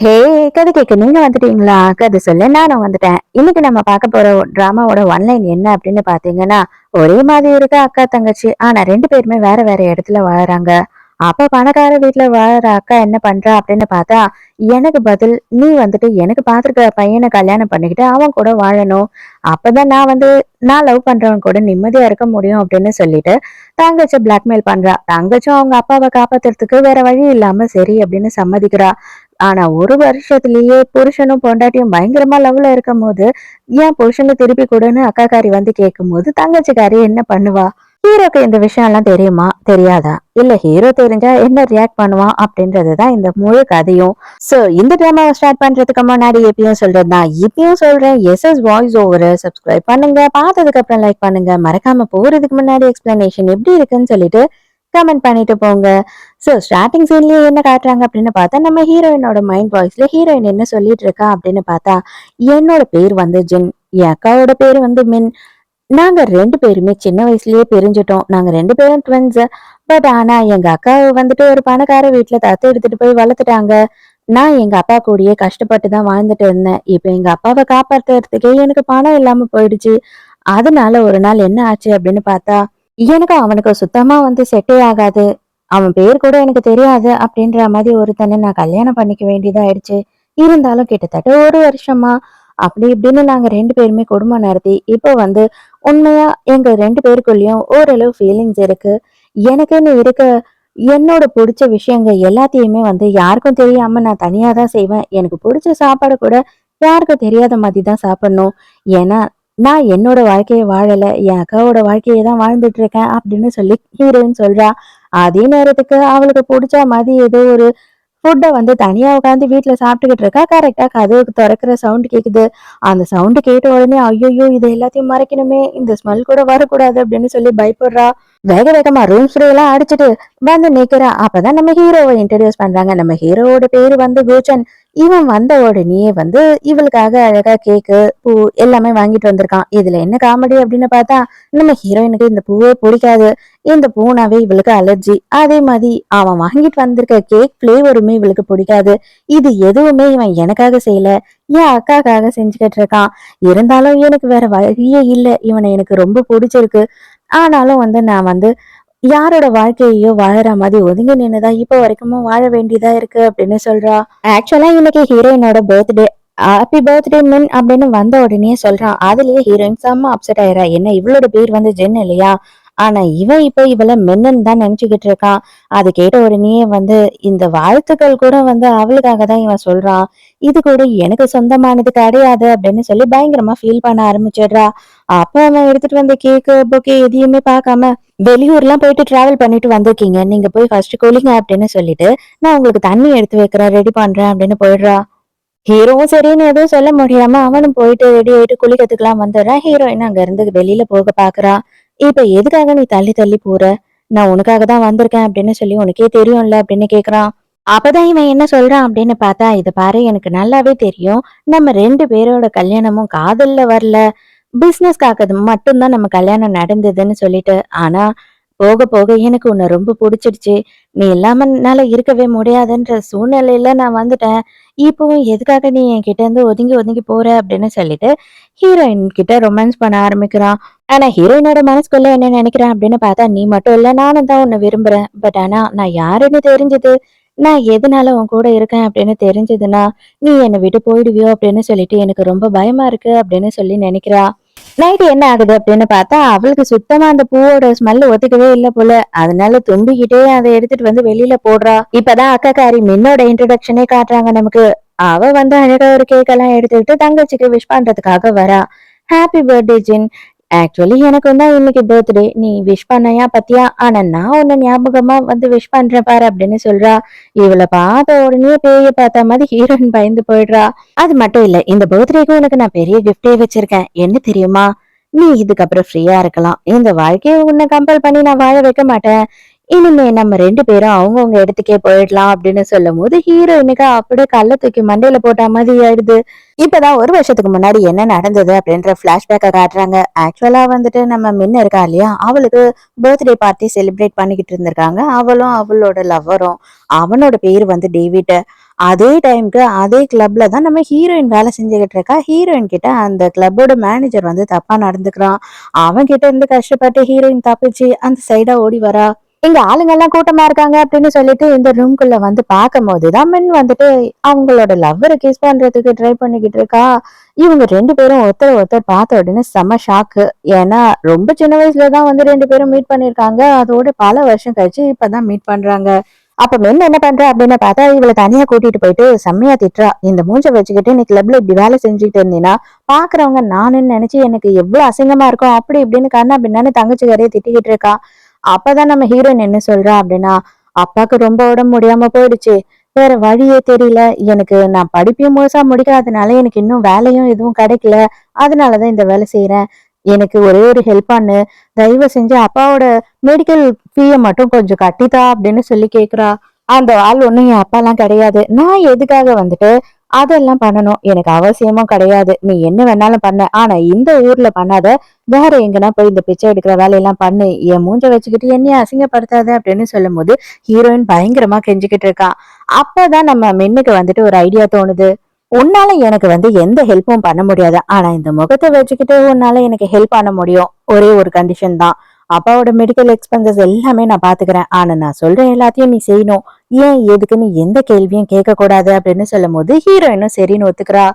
ஹே கதை கேட்க நீங்க வந்துட்டீங்களா? கதை சொல்ல நானும் வந்துட்டேன். இன்னைக்கு நம்ம பார்க்க போற டிராமாவோட ஒன்லைன் என்ன அப்படின்னு பாத்தீங்கன்னா ஒரே மாதிரி இருக்க அக்கா தங்கச்சி? ஆனா ரெண்டு பேருமே வேற வேற இடத்துல வாழறாங்க. அப்ப பணக்கார வீட்டுல வாழற அக்கா என்ன பண்றா அப்படின்னு பார்த்தா எனக்கு பதில் நீ வந்துட்டு எனக்கு பாத்துருக்க பையனை கல்யாணம் பண்ணிக்கிட்டு அவன் கூட வாழணும். அப்பதான் நான் வந்து நான் லவ் பண்றவன் கூட நிம்மதியா இருக்க முடியும் அப்படின்னு சொல்லிட்டு தங்கச்சி பிளாக்மெயில் பண்றா. தங்கச்சும் அவங்க அப்பாவை காப்பாத்துறதுக்கு வேற வழி இல்லாம சரி அப்படின்னு சம்மதிக்கிறா. ஆனா ஒரு வருஷத்துலயே புருஷனும் பொண்டாட்டியும் பயங்கரமா லவ்ல இருக்கும் போது ஏன் புருஷனை திருப்பி கொடுன்னு அக்காக்காரி வந்து கேட்கும் போது தங்கச்சிக்காரி என்ன பண்ணுவா? ஹீரோக்கு இந்த விஷயம் எல்லாம் தெரியுமா? தெரியாதா? இல்ல ஹீரோ தெரிஞ்சா என்ன ரியாக்ட் பண்ணுவான் அப்படின்றதுதான் இந்த முழு கதையும். சோ இந்த டிராமாவை ஸ்டார்ட் பண்றதுக்கு முன்னாடி எப்பயும் சொல்றது தான். இப்பயும் சொல்றேன் S S voice over subscribe பண்ணுங்க. பார்த்ததுக்கு அப்புறம் லைக் பண்ணுங்க. மறக்காம போறதுக்கு முன்னாடி எக்ஸ்பிளனேஷன் எப்படி இருக்குன்னு சொல்லிட்டு கமெண்ட் பண்ணிட்டு போங்க. ஸோ ஸ்டார்டிங் சீன்லேயே என்ன காட்டுறாங்க அப்படின்னு பார்த்தா நம்ம ஹீரோயினோட மைண்ட் வாய்ஸ்ல ஹீரோயின் என்ன சொல்லிட்டு இருக்கா அப்படின்னு பார்த்தா என்னோட பேர் வந்து ஜின் என் அக்காவோட பேர் வந்து மின். நாங்கள் ரெண்டு பேருமே சின்ன வயசுலயே பிரிஞ்சிட்டோம். நாங்கள் ரெண்டு பேரும் ட்வின்ஸ் பட் ஆனால் எங்கள் அக்காவை வந்துட்டு ஒரு பணக்கார வீட்டில் தத்து எடுத்துட்டு போய் வளர்த்துட்டாங்க. நான் எங்க அப்பா கூடயே கஷ்டப்பட்டு தான் வாழ்ந்துட்டு இருந்தேன். இப்போ எங்க அப்பாவை காப்பாத்துறதுக்கே எனக்கு பணம் இல்லாம போயிடுச்சு. அதனால ஒரு நாள் என்ன ஆச்சு அப்படின்னு பார்த்தா எனக்கு அவனுக்கு சுத்தமா வந்து செட்டே ஆகாது. அவன் பேர் கூட எனக்கு தெரியாது அப்படின்ற மாதிரி ஒருத்தனை நான் கல்யாணம் பண்ணிக்க வேண்டியதாயிடுச்சு இருந்தாலும் கிட்டத்தட்ட ஒரு வருஷமா. அப்படி இப்படின்னு நாங்க ரெண்டு பேருமே குடும்பம் நடத்தி இப்போ வந்து உண்மையா எங்க ரெண்டு பேருக்குள்ளயும் ஓரளவு ஃபீலிங்ஸ் இருக்கு. எனக்குன்னு இருக்க என்னோட பிடிச்ச விஷயங்கள் எல்லாத்தையுமே வந்து யாருக்கும் தெரியாம நான் தனியா தான் செய்வேன். எனக்கு பிடிச்ச சாப்பாடு கூட யாருக்கும் தெரியாத மாதிரி தான் சாப்பிடணும். ஏன்னா நான் என்னோட வாழ்க்கையை வாழலை என் அக்காவோட வாழ்க்கையை தான் வாழ்ந்துட்டு இருக்கேன் அப்படின்னு சொல்லி ஹீரோயின் சொல்றா. அதே நேரத்துக்கு அவளுக்கு பிடிச்ச மாதிரி ஏதோ ஒரு ஃபுட்டை வந்து தனியா உட்காந்து வீட்டுல சாப்பிட்டுக்கிட்டு இருக்கா. கரெக்டா கதவுக்கு திறக்கிற சவுண்ட் கேக்குது. அந்த சவுண்ட் கேட்ட உடனே ஐயோயோ இது எல்லாத்தையும் மறைக்கணுமே இந்த ஸ்மெல் கூட வரக்கூடாது அப்படின்னு சொல்லி பயப்படுறா. வேக வேகமா ரூம் ஸ்ப்ரே எல்லாம் அடிச்சுட்டு வந்து நிக்கிறா. அப்பதான் நம்ம ஹீரோவை இன்ட்ரடியூஸ் பண்றாங்க. நம்ம ஹீரோவோட பேரு வந்து கோச்சன் இவன் வந்த உடனே வந்து இவளுக்காக அழகா கேக்கு பூ எல்லாமே வாங்கிட்டு வந்திருக்கான். இதுல என்ன காமெடி அப்படின்னு பார்த்தா நம்ம ஹீரோயினுக்கு இந்த பூவே பிடிக்காது. இந்த பூனாவே இவளுக்கு அலர்ஜி அதே மாதிரி அவன் வாங்கிட்டு வந்திருக்க கேக் பிளேவருமே இவளுக்கு பிடிக்காது. இது எதுவுமே இவன் எனக்காக செய்யல. என் அக்காக்காக செஞ்சுக்கிட்டு இருக்கான். இருந்தாலும் எனக்கு வேற வழியே இல்லை. இவனை எனக்கு ரொம்ப பிடிச்சிருக்கு. ஆனாலும் வந்து நான் வந்து யாரோட வாழ்க்கையோ வாழற மாதிரி ஒதுங்கி நின்னுதான் இப்போ வரைக்கும் வாழ வேண்டியதா இருக்கு அப்படின்னு சொல்றா. ஆக்சுவலா இன்னைக்கு ஹீரோயினோட பர்த்டே ஹாப்பி பர்த்டே மின் அப்படின்னு வந்த உடனே சொல்றான் அதுலயே ஹீரோயின் செம்ம அப்செட் ஆயிரா என்ன இவளோட பேர் வந்து ஜென் இல்லையா? ஆனா இவன் இப்ப இவள மென்னன் தான் நினைச்சுக்கிட்டு இருக்கான். அது கேட்ட உடனே வந்து இந்த வாழ்த்துக்கள் கூட வந்து அவளுக்காக தான் இவன் சொல்றான் இது கூட எனக்கு சொந்தமானது கிடையாது அப்படின்னு சொல்லி பயங்கரமா ஃபீல் பண்ண ஆரம்பிச்சிடுறா. அப்ப அவன் எடுத்துட்டு வந்த கேக்கு பொக்கே எதையுமே பார்க்காம வெளியூர்லாம் போயிட்டு டிராவல் பண்ணிட்டு வந்திருக்கீங்க. நீங்க போய் ஃபர்ஸ்ட் குளிங்க அப்படின்னு சொல்லிட்டு நான் உங்களுக்கு தண்ணி எடுத்து வைக்கிறேன் ரெடி பண்றேன் அப்படின்னு போயிடுறா. ஹீரோவும் சரின்னு எதுவும் சொல்ல முடியாம அவனும் போயிட்டு ரெடி ஆயிட்டு குளிக்கிறதுக்கெல்லாம் வந்துடுறான் ஹீரோயின் அங்க இருந்து வெளியில போக பாக்குறா. இப்ப எதுக்காக நீ தள்ளி தள்ளி போற? நான் உனக்காக தான் வந்திருக்கேன் அப்படின்னு சொல்லி உனக்கே தெரியும்ல அப்படின்னு கேக்குறான் அப்பதான் இவன் என்ன சொல்றான் அப்படின்னு பார்த்தா இது பாரு எனக்கு நல்லாவே தெரியும். நம்ம ரெண்டு பேரோட கல்யாணமும் காதல்ல வரல. பிஸ்னஸ்க்காக மட்டும்தான் நம்ம கல்யாணம் நடந்ததுன்னு சொல்லிட்டு ஆனா போக போக எனக்கு உன்னை ரொம்ப பிடிச்சிடுச்சு. நீ இல்லாம என்னால இருக்கவே முடியாதுன்ற சூழ்நிலையில நான் வந்துட்டேன். இப்பவும் எதுக்காக நீ என்கிட்ட இருந்து ஒதுங்கி ஒதுங்கி போற அப்படின்னு சொல்லிட்டு ஹீரோயின் கிட்ட ரொமான்ஸ் பண்ண ஆரம்பிக்கிறான். ஆனா ஹீரோயினோட மனசுக்குள்ள என்ன நினைக்கிறேன் அப்படின்னு பார்த்தா நீ மட்டும் இல்ல நானும் தான் உன்னை விரும்புறேன். பட் ஆனா நான் யாருன்னு தெரிஞ்சது? நான் எதனால உன் கூட இருக்கேன் அப்படின்னு தெரிஞ்சதுன்னா நீ என்னை விட்டு போயிடுவியோ அப்படின்னு சொல்லிட்டு எனக்கு ரொம்ப பயமா இருக்கு அப்படின்னு சொல்லி நினைக்கிறா. நைட்டு என்ன ஆகுது அப்படின்னு பார்த்தா அவளுக்கு சுத்தமா அந்த பூவோட ஸ்மெல் ஒத்துக்கவே இல்லை போல. அதனால தும்பிக்கிட்டே அதை எடுத்துட்டு வந்து வெளியில போடுறா. இப்பதான் அக்காக்காரி மின்னோட இன்ட்ரடக்ஷனே காட்டுறாங்க நமக்கு. அவ வந்து அழகா ஒரு கேக் எல்லாம் எடுத்துக்கிட்டு தங்கச்சிக்கு விஷ் பண்றதுக்காக வரா. ஹாப்பி பர்த்டே ஜின் ஆக்சுவலி எனக்கு தான் இன்னைக்கு பர்த்டே நீ விஷ் பண்ணையா பத்தியா? ஆனா நான் உன்னை ஞாபகமா வந்து விஷ் பண்றேன் பாரு அப்படின்னு சொல்றா. இவளை பார்த்த உடனே பேய பார்த்த மாதிரி ஹீரோயின் பயந்து போயிடுறா. அது மட்டும் இல்ல இந்த பர்த்டேக்கு உனக்கு நான் பெரிய கிஃப்டே வச்சிருக்கேன். என்ன தெரியுமா? நீ இதுக்கப்புறம் ஃப்ரீயா இருக்கலாம். இந்த வாழ்க்கையை உன்னை கம்பல் பண்ணி நான் வாழ வைக்க மாட்டேன். இனிமே நம்ம ரெண்டு பேரும் அவங்கவுங்க இடத்துக்கே போயிடலாம் அப்படின்னு சொல்லும் போது ஹீரோயினுக்கு அப்படியே கல்ல தூக்கி மண்டையில போட்ட மாதிரி ஆயிடுது. இப்பதான் ஒரு வருஷத்துக்கு முன்னாடி என்ன நடந்தது அப்படின்ற பிளாஷ்பேக்கை காட்டுறாங்க. ஆக்சுவலா வந்துட்டு நம்ம மின்ன இருக்கா இல்லையா? அவளுக்கு பர்த்டே பார்ட்டி செலிப்ரேட் பண்ணிக்கிட்டு இருந்திருக்காங்க. அவளும் அவளோட லவ்வரும் அவனோட பேர் வந்து டேவிட். அதே டைம்க்கு அதே கிளப்ல தான் நம்ம ஹீரோயின் வேலை செஞ்சுக்கிட்டு இருக்கா. ஹீரோயின் கிட்ட அந்த கிளப்போட மேனேஜர் வந்து தப்பா நடந்துக்கிறான். அவன் கிட்ட இருந்து கஷ்டப்பட்டு ஹீரோயின் தப்பிச்சு அந்த சைடா ஓடி வரா. இங்க ஆளுங்க எல்லாம் கூட்டமா இருக்காங்க அப்படின்னு சொல்லிட்டு இந்த ரூம்குள்ள வந்து பார்க்கும் போதுதான் மென் வந்துட்டு அவங்களோட லவ்வரை கிஸ் பண்றதுக்கு ட்ரை பண்ணிக்கிட்டு இருக்கா. இவங்க ரெண்டு பேரும் ஒருத்தர் ஒருத்தர் பார்த்த உடனே செம ஷாக்கு ஏன்னா ரொம்ப சின்ன வயசுல தான் வந்து ரெண்டு பேரும் மீட் பண்ணிருக்காங்க அதோட பல வருஷம் கழிச்சு இப்பதான் மீட் பண்றாங்க. அப்ப மென் என்ன பண்ற அப்படின்னு பார்த்தா இவளை தனியா கூட்டிட்டு போயிட்டு செம்மையா திட்டுறா. இந்த மூஞ்சை வச்சுக்கிட்டு நீ கிளப்ல இப்படி வேலை செஞ்சுட்டு இருந்தீங்கன்னா பாக்குறவங்க நானுன்னு நினைச்சு எனக்கு எவ்வளவு அசிங்கமா இருக்கும் அப்படி இப்படின்னு கண்ணா பின்னான்னு தங்கச்சி கரையை திட்டிக்கிட்டு இருக்கா. அப்பதான் நம்ம ஹீரோயின் என்ன சொல்றா அப்படின்னா அப்பாக்கு ரொம்ப உடம்பு முடியாம போயிடுச்சு. வேற வழியே தெரியல. எனக்கு நான் படிப்பையும் முழுசா முடிக்காதனால எனக்கு இன்னும் வேலையும் எதுவும் கிடைக்கல. அதனாலதான் இந்த வேலை செய்யறேன் எனக்கு ஒரே ஒரு ஹெல்ப் பண்ணு. தயவு செஞ்சு அப்பாவோட மெடிக்கல் ஃபீயை மட்டும் கொஞ்சம் கட்டித்தா அப்படின்னு சொல்லி கேக்குறா. அந்த ஆள் ஒண்ணும் என் அப்பாலாம் கிடையாது. நான் எதுக்காக வந்துட்டு அதெல்லாம் பண்ணணும். எனக்கு அவசியமும் கிடையாது. நீ என்ன வேணாலும் பண்ண. ஆனா இந்த ஊர்ல பண்ணாத வேற எங்கன்னா போய் இந்த பிச்சை எடுக்கிற வேலையெல்லாம் பண்ணு. என் மூஞ்ச வச்சுக்கிட்டு என்னைய அசிங்கப்படுத்தாத அப்படின்னு சொல்லும் போது ஹீரோயின் பயங்கரமா கெஞ்சிக்கிட்டு இருக்கா. அப்பதான் நம்ம மென்னுக்கு வந்துட்டு ஒரு ஐடியா தோணுது. உன்னால எனக்கு வந்து எந்த ஹெல்ப்பும் பண்ண முடியாது. ஆனா இந்த முகத்தை வச்சுக்கிட்டு உன்னால எனக்கு ஹெல்ப் பண்ண முடியும். ஒரே ஒரு கண்டிஷன் தான். அப்பாவோட மெடிக்கல் எக்ஸ்பென்சஸ் எல்லாமே நான் பாத்துக்கிறேன். ஆனா நான் சொல்ற எல்லாத்தையும் நீ செய்யணும். ஏன் எதுக்குன்னு எந்த கேள்வியும் கேட்கக்கூடாது அப்படின்னு சொல்லும் போது ஹீரோயினும் சரின்னு ஒத்துக்கிறா.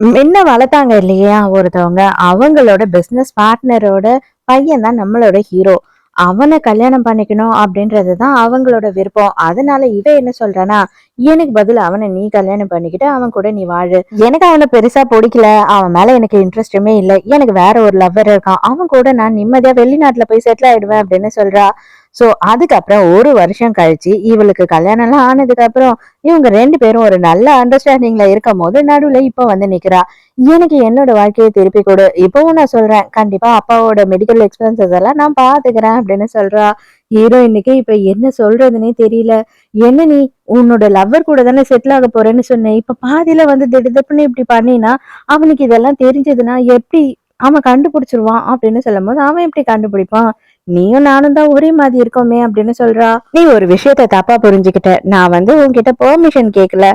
முன்ன வளர்த்தாங்க இல்லையா ஒருத்தவங்க? அவங்களோட பிசினஸ் பார்ட்னரோட பையன் தான் நம்மளோட ஹீரோ அவனை கல்யாணம் பண்ணிக்கணும் அப்படின்றது தான் அவங்களோட விருப்பம். அதனால இவ என்ன சொல்றானா எனக்கு பதில் அவனை நீ கல்யாணம் பண்ணிக்கிட்டு அவன் கூட நீ வாழு. எனக்கு அவனை பெருசா பிடிக்கல. அவன் மேல எனக்கு இன்ட்ரெஸ்டுமே இல்லை. எனக்கு வேற ஒரு லவ்வர் இருக்கான். அவன் கூட நான் நிம்மதியா வெளிநாட்டுல போய் செட்டில் ஆயிடுவேன் அப்படின்னு சொல்றா. சோ அதுக்கப்புறம் ஒரு வருஷம் கழிச்சு இவளுக்கு கல்யாணம் எல்லாம் ஆனதுக்கு அப்புறம் இவங்க ரெண்டு பேரும் ஒரு நல்ல அண்டர்ஸ்டாண்டிங்ல இருக்கும் போது நடுவுல இப்ப வந்து நிக்கிறா. எனக்கு என்னோட வாழ்க்கையை திருப்பி கொடு. இப்பவும் நான் சொல்றேன் கண்டிப்பா அப்பாவோட மெடிக்கல் எக்ஸ்பென்சஸ் எல்லாம் நான் பாத்துக்கிறேன் அப்படின்னு சொல்றா. ஹீரோயினுக்கு இப்ப என்ன சொல்றதுன்னே தெரியல. என்ன நீ உன்னோட லவ்வர் கூட தானே செட்டில் ஆக போறேன்னு சொன்னேன் இப்ப பாதியில வந்து திடுதப்புன்னு இப்படி பண்ணினா அவனுக்கு இதெல்லாம் தெரிஞ்சதுன்னா எப்படி அவன் கண்டுபிடிச்சிருவான் அப்படின்னு சொல்லும் போது அவன் எப்படி கண்டுபிடிப்பான்? நீயும் நானும் தான் ஒரே மாதிரி இருக்கோமே அப்படின்னு சொல்றா. நீ ஒரு விஷயத்த தப்பா புரிஞ்சுக்கிட்ட. நான் வந்து உன்கிட்ட பெர்மிஷன் கேட்கல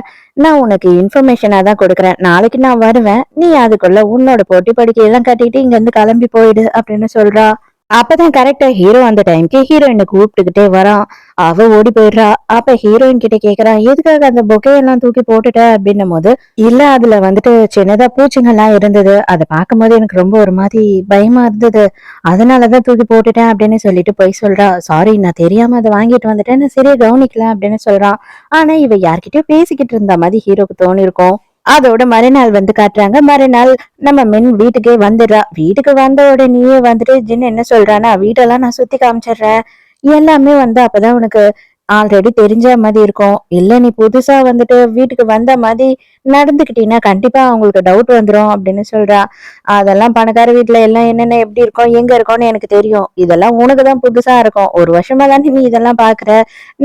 நான் உனக்கு இன்ஃபர்மேஷனா தான் கொடுக்குறேன். நாளைக்கு நான் வருவேன். நீ அதுக்குள்ள உன்னோட போட்டி படிக்கையெல்லாம் கட்டிட்டு இங்க இருந்து கிளம்பி போயிடு அப்படின்னு சொல்றா. அப்பதான் கரெக்டா ஹீரோ அந்த டைம்க்கு ஹீரோயினை கூப்பிட்டுக்கிட்டே வரான். அவ ஓடி போயிடுறா. அப்ப ஹீரோயின் கிட்ட கேக்குறான் எதுக்காக அந்த பொக்கையெல்லாம் தூக்கி போட்டுட்ட? அப்படின்னும் போது இல்ல அதுல வந்துட்டு சின்னதா பூச்சிங்கெல்லாம் இருந்தது. அதை பார்க்கும்போது எனக்கு ரொம்ப ஒரு மாதிரி பயமா இருந்தது. அதனாலதான் தூக்கி போட்டுட்டேன் அப்படின்னு சொல்லிட்டு போய் சொல்றா. சாரி நான் தெரியாம அதை வாங்கிட்டு வந்துட்டேன். நான் சரியா கவனிக்கல அப்படின்னு சொல்றான் ஆனா இவ யார்கிட்டயும் பேசிக்கிட்டு இருந்த மாதிரி ஹீரோக்கு தோணிருக்கும். அதோட மறுநாள் வந்து காட்டுறாங்க. மறுநாள் நம்ம மென் வீட்டுக்கே வந்துடுறா. வீட்டுக்கு வந்த உடனேயே வந்துட்டு ஜின் என்ன சொல்றான்னா வீட்டெல்லாம் நான் சுத்தி காமிச்சிடுறேன். எல்லாமே வந்து அப்பதான் உனக்கு ஆல்ரெடி தெரிஞ்ச மாதிரி இருக்கும். இல்ல நீ புதுசா வந்துட்டு வீட்டுக்கு வந்த மாதிரி நடந்துக்கிட்டீங்கன்னா கண்டிப்பா அவங்களுக்கு டவுட் வந்துரும் அப்படின்னு சொல்றா. அதெல்லாம் பணக்கார வீட்டுல எல்லாம் என்னென்ன எப்படி இருக்கும் எங்க இருக்கும்னு எனக்கு தெரியும். இதெல்லாம் உனக்கு தான் புதுசா இருக்கும். ஒரு வருஷமா தான் நீ இதெல்லாம் பாக்குற.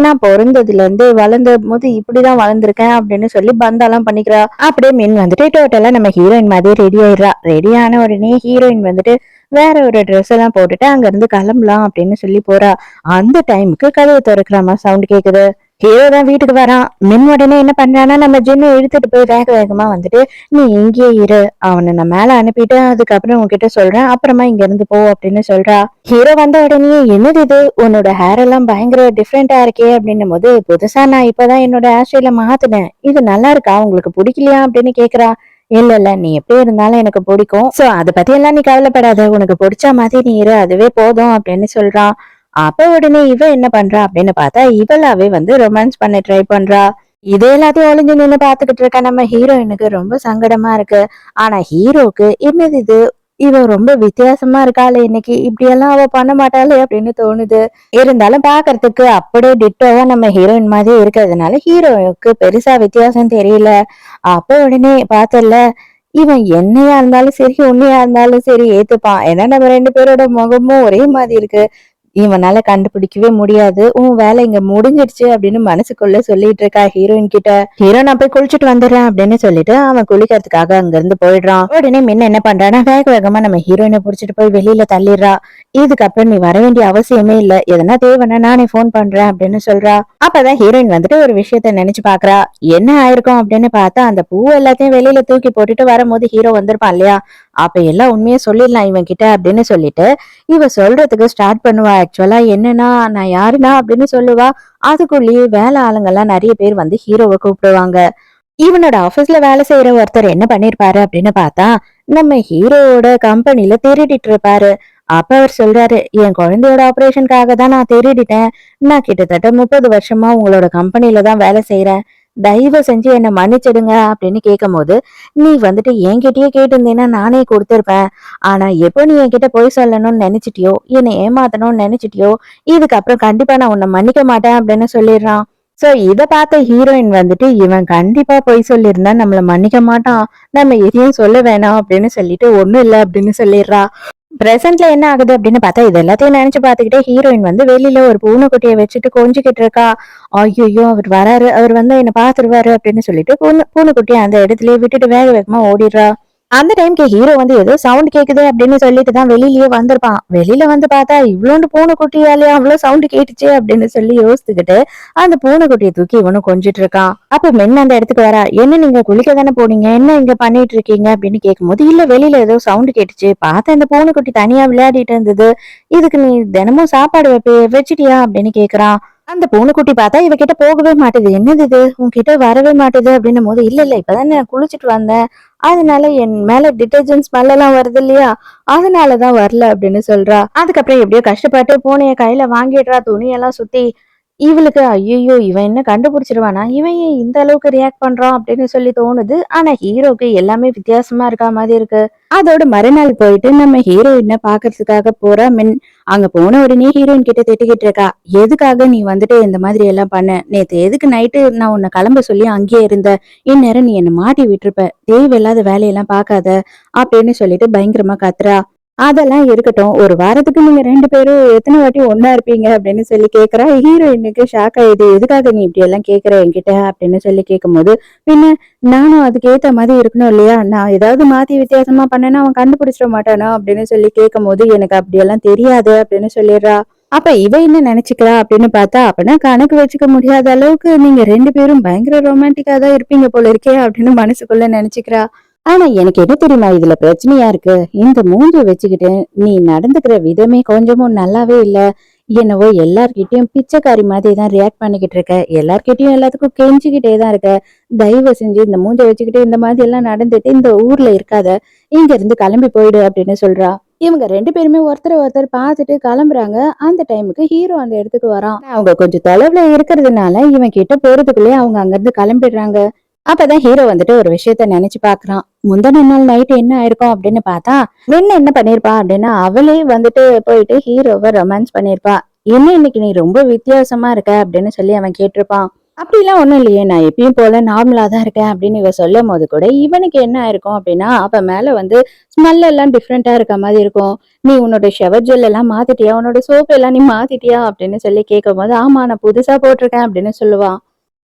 நான் பிறந்ததுல இருந்து வளர்ந்த போது இப்படிதான் வளர்ந்துருக்கேன் அப்படின்னு சொல்லி பந்தாலாம் பண்ணிக்கிறா. அப்படியே மின் வந்துட்டு டோட்டலா நம்ம ஹீரோயின் மாதிரி ரெடி ஆயிடுறா. ரெடி ஆன உடனே ஹீரோயின் வந்துட்டு வேற ஒரு ட்ரெஸ் எல்லாம் போட்டுட்டு அங்க இருந்து கிளம்பலாம் அப்படின்னு சொல்லி போறா. அந்த டைமுக்கு கதவு திறக்கிற மாதிரி சவுண்ட் கேக்குது. ஹீரோ தான் வீட்டுக்கு வரான். மின் உடனே என்ன பண்றான்னா நம்ம ஜின்னை இழுத்துட்டு போய் வேக வேகமா வந்துட்டு நீ இங்கேயே இரு. அவனை நான் மேல அனுப்பிட்டு அதுக்கப்புறம் உன்கிட்ட சொல்றேன். அப்புறமா இங்க இருந்து போ அப்படின்னு சொல்றா. ஹீரோ வந்த உடனே என்னது இது? உன்னோட ஹேர் எல்லாம் பயங்கர டிஃப்ரெண்டா இருக்கே அப்படின்னும் போது புதுசா நான் இப்பதான் என்னோட ஹேர் ஸ்டைல மாத்தினேன். இது நல்லா இருக்கா? உங்களுக்கு பிடிக்கலையா? அப்படின்னு கேக்குறா. இல்ல இல்ல நீ எப்படி இருந்தாலும் எனக்கு பிடிக்கும். சோ அத பத்தி எல்லாம் நீ கவலைப்படாத. உனக்கு பிடிச்ச மாதிரி நீ இரு அதுவே போதும் அப்படின்னு சொல்றான். அப்ப உடனே இவ என்ன பண்றா அப்படின்னு பார்த்தா இவளாவே வந்து ரொமான்ஸ் பண்ண ட்ரை பண்றா. இது எல்லாத்தையும் ஒளிஞ்சு நின்னு பாத்துக்கிட்டு இருக்க நம்ம ஹீரோயினுக்கு ரொம்ப சங்கடமா இருக்கு. ஆனா ஹீரோக்கு என்னது இது? இவ ரொம்ப வித்தியாசமா இருக்காளே இன்னைக்கு. இப்படி எல்லாம் அவ பண்ண மாட்டாளே அப்படின்னு தோணுது. இருந்தாலும் பாக்குறதுக்கு அப்படியே டிட்டோவா நம்ம ஹீரோயின் மாதிரி இருக்கிறதுனால ஹீரோவுக்கு பெருசா வித்தியாசம் தெரியல. அப்ப உடனே பார்த்தல இவன் என்னையா இருந்தாலும் சரி உண்மையா இருந்தாலும் சரி ஏத்துப்பான். ஏன்னா நம்ம ரெண்டு பேரோட முகமும் ஒரே மாதிரி இருக்கு. இவனால கண்டுபிடிக்கவே முடியாது. உன் வேலை இங்க முடிஞ்சிடுச்சு அப்படின்னு மனசுக்குள்ள சொல்லிட்டு இருக்கா ஹீரோயின் கிட்ட. ஹீரோ நான் போய் குளிச்சுட்டு வந்துடுறேன் அப்படின்னு சொல்லிட்டு அவன் குளிக்கிறதுக்காக அங்க இருந்து போயிடுறான். உடனே மின்ன என்ன பண்றான்னா வேக வேகமா நம்ம ஹீரோயினை புடிச்சிட்டு போய் வெளியில தள்ளிடுறா. இதுக்கப்புறம் நீ வர வேண்டிய அவசியமே இல்ல. எதனா தேவைன்னா நானே போன் பண்றேன் அப்படின்னு சொல்றா. அப்பதான் ஹீரோயின் வந்துட்டு ஒரு விஷயத்த நினைச்சு பாக்குறா. என்ன ஆயிருக்கும்? அப்படின்னு பார்த்தா அந்த பூ எல்லாத்தையும் வெளியில தூக்கி போட்டுட்டு வரும்போது ஹீரோ வந்திருப்பான் இல்லையா? அப்ப எல்லாம் உண்மையை சொல்லிடலாம் இவன் கிட்ட அப்படின்னு சொல்லிட்டு. இவ சொல்றதுக்கு ஸ்டார்ட் பண்ணுவா. ஆக்சுவலா என்னன்னா நான் யாருனா அப்படின்னு சொல்லுவா. அதுக்குள்ளேயே வேலை ஆளுங்கெல்லாம் நிறைய பேர் வந்து ஹீரோவை கூப்பிடுவாங்க. இவனோட ஆபீஸ்ல வேலை செய்யற ஒருத்தர் என்ன பண்ணிருப்பாரு அப்படின்னு பார்த்தா நம்ம ஹீரோவோட கம்பெனில திருடிட்டு இருப்பாரு. அப்ப அவர் சொல்றாரு என் குழந்தையோட ஆபரேஷனுக்காக தான் நான் திருடிட்டேன். நான் கிட்டத்தட்ட முப்பது வருஷமா உங்களோட கம்பெனில தான் வேலை செய்யறேன் தயவு செஞ்சு என்னை மன்னிச்சிடுங்க அப்படின்னு கேட்கும் போது நீ வந்துட்டு என்கிட்டயே கேட்டிருந்தீன்னா நானே கொடுத்துருப்பேன். ஆனா எப்போ நீ என்கிட்ட போய் சொல்லணும்னு நினைச்சிட்டியோ என்னை ஏமாத்தணும்னு நினைச்சிட்டியோ இதுக்கப்புறம் கண்டிப்பா நான் உன்னை மன்னிக்க மாட்டேன் அப்படின்னு சொல்லிடுறான். சோ இத பார்த்த ஹீரோயின் வந்துட்டு இவன் கண்டிப்பா பொய் சொல்லியிருந்தா நம்மள மன்னிக்க மாட்டான். நம்ம எதையும் சொல்ல வேணாம் அப்படின்னு சொல்லிட்டு ஒண்ணும் இல்ல அப்படின்னு சொல்லிடுறா. பிரசன்ட்ல என்ன ஆகுது அப்படின்னு பார்த்தா இது எல்லாத்தையும் நினைச்சு பார்த்துக்கிட்டே ஹீரோயின் வந்து வெளியில ஒரு பூனைக்குட்டியை வச்சுட்டு கொஞ்சிக்கிட்டு இருக்கா. ஐயோ அவர் வராரு அவர் வந்து என்ன பாத்துருவாரு அப்படின்னு சொல்லிட்டு பூனை பூனைக்குட்டியை அந்த இடத்துலயே விட்டுட்டு வேக வேகமா ஓடிடுறா. அந்த டைம்க்கு ஹீரோ வந்து ஏதோ சவுண்ட் கேக்குது அப்படின்னு சொல்லிட்டு தான் வெளியிலயே வந்திருப்பான். வெளியில வந்து பார்த்தா இவ்வளோண்டு பூனைக்குட்டியாலே அவ்வளவு சவுண்ட் கேட்டுச்சு அப்படின்னு சொல்லி யோசிச்சுக்கிட்டு அந்த பூனைக்குட்டியை தூக்கி இவனும் கொஞ்சிட்டு இருக்கான். அப்ப மென் அந்த இடத்துக்கு வரா என்ன நீங்க குளிக்க தானே போனீங்க? என்ன இங்க பண்ணிட்டு இருக்கீங்க? அப்படின்னு கேட்கும்போது இல்ல வெளியில ஏதோ சவுண்ட் கேட்டுச்சு. பார்த்தா இந்த பூனைக்குட்டி தனியா விளையாடிட்டு இருந்தது. இதுக்கு நீ தினமும் சாப்பாடு வைப்பே வச்சிட்டியா? அப்படின்னு கேக்குறான். அந்த பூனைக்குட்டி பார்த்தா இவகிட்ட போகவே மாட்டேது. என்னது இது? உன்கிட்ட வரவே மாட்டேது அப்படின்னும் போது இல்ல இல்ல இப்பதான் நான் குளிச்சுட்டு வந்தேன். அதனால என் மேல டிட்டர்ஜென்ட் ஸ்மெல் எல்லாம் வருது இல்லையா? அதனாலதான் வரல அப்படின்னு சொல்றா. அதுக்கப்புறம் எப்படியோ கஷ்டப்பட்டு பூனைய கையில வாங்கிடுறா. துணியெல்லாம் சுத்தி இவளுக்கு ஐயோ இவன் என்ன கண்டுபிடிச்சிருவானா? இவன் ஏன் இந்த அளவுக்கு ரியாக்ட் பண்றான் அப்படின்னு சொல்லி தோணுது. ஆனா ஹீரோக்கு எல்லாமே வித்தியாசமா இருக்கா மாதிரி இருக்கு. அதோட மறுநாள் போயிட்டு நம்ம ஹீரோயினை பாக்குறதுக்காக போற மின் அங்க போன உடனே ஹீரோயின் கிட்ட திட்டிக்கிட்டு இருக்கா எதுக்காக நீ வந்துட்டு இந்த மாதிரி எல்லாம் பண்ண? நேத்து எதுக்கு நைட்டு நான் உன்னை கிளம்ப சொல்லி அங்கேயே இருந்த? இந்நேரம் நீ என்ன மாட்டி விட்டுருப்ப. தேவையில்லாத வேலையெல்லாம் பார்க்காத அப்படின்னு சொல்லிட்டு பயங்கரமா கத்துறா. அதெல்லாம் இருக்கட்டும். ஒரு வாரத்துக்கு நீங்க ரெண்டு பேரும் எத்தனை வாட்டி ஒண்ணா இருப்பீங்க அப்படின்னு சொல்லி கேட்கறா ஹீரோயினுக்கு ஷாக் ஆயிடுது. எதுக்காக நீ இப்படி எல்லாம் கேக்குற என்கிட்ட அப்படின்னு சொல்லி கேட்கும்போது பின்ன நானும் அதுக்கு ஏத்த மாதிரி இருக்கணும் இல்லையா? நான் ஏதாவது மாத்தி வித்தியாசமா பண்ணேன்னா அவன் கண்டுபிடிச்சிட மாட்டானா? அப்படின்னு சொல்லி கேட்கும்போது எனக்கு அப்படியெல்லாம் தெரியாது அப்படின்னு சொல்லிடுறா. அப்ப இவ என்ன நினைச்சுக்கிறா அப்படின்னு பார்த்தா அப்பனா கணக்கு வச்சுக்க முடியாத அளவுக்கு நீங்க ரெண்டு பேரும் பயங்கர ரொமான்டிக்கா தான் இருப்பீங்க போல இருக்கே அப்படின்னு மனசுக்குள்ள நினைச்சுக்கிறா. ஆனா எனக்கு என்ன தெரியுமா? இதுல பிரச்சனையா இருக்கு. இந்த மூஞ்ச வச்சுக்கிட்டு நீ நடந்துக்கிற விதமே கொஞ்சமும் நல்லாவே இல்ல. என்னவோ எல்லார்கிட்டயும் பிச்சைக்காரி மாதிரி தான் ரியாக்ட் பண்ணிக்கிட்டு இருக்க. எல்லார்கிட்டயும் எல்லாத்துக்கும் கெஞ்சிக்கிட்டே தான் இருக்க. தயவு செஞ்சு இந்த மூஞ்ச வச்சுக்கிட்டு இந்த மாதிரி எல்லாம் நடந்துட்டு இந்த ஊர்ல இருக்காத. இங்க இருந்து கிளம்பி போயிடு அப்படின்னு சொல்றா. இவங்க ரெண்டு பேருமே ஒருத்தர் ஒருத்தர் பார்த்துட்டு கிளம்புறாங்க. அந்த டைமுக்கு ஹீரோ அந்த இடத்துக்கு வரான். அவங்க கொஞ்சம் தொலைவுல இருக்கிறதுனால இவன் கிட்ட போறதுக்குள்ளே அவங்க அங்க இருந்து கிளம்பிடுறாங்க. அப்பதான் ஹீரோ வந்துட்டு ஒரு விஷயத்த நினைச்சு பாக்குறான் முந்தின நாள் நைட் என்ன ஆயிருக்கும் அப்படின்னு பார்த்தா வெண்ண என்ன பண்ணிருப்பா அப்படின்னா அவளே வந்துட்டு போயிட்டு ஹீரோவை ரொமான்ஸ் பண்ணிருப்பா. என்ன இன்னைக்கு நீ ரொம்ப வித்தியாசமா இருக்க அப்படின்னு சொல்லி அவன் கேட்டிருப்பான். அப்படிலாம் ஒண்ணும் இல்லையே நான் எப்பயும் போல நார்மலா தான் இருக்கேன் அப்படின்னு இவ சொல்லும் போது கூட இவனுக்கு என்ன ஆயிருக்கும் அப்படின்னா அவ மேல வந்து ஸ்மெல் எல்லாம் டிஃப்ரெண்டா இருக்க மாதிரி இருக்கும். நீ உன்னோட ஷவர் ஜெல் எல்லாம் மாத்திட்டியா? உன்னோட சோப்பு எல்லாம் நீ மாத்திட்டியா? அப்படின்னு சொல்லி கேட்கும் போது ஆமா நான் புதுசா போட்டிருக்கேன் அப்படின்னு சொல்லுவான்.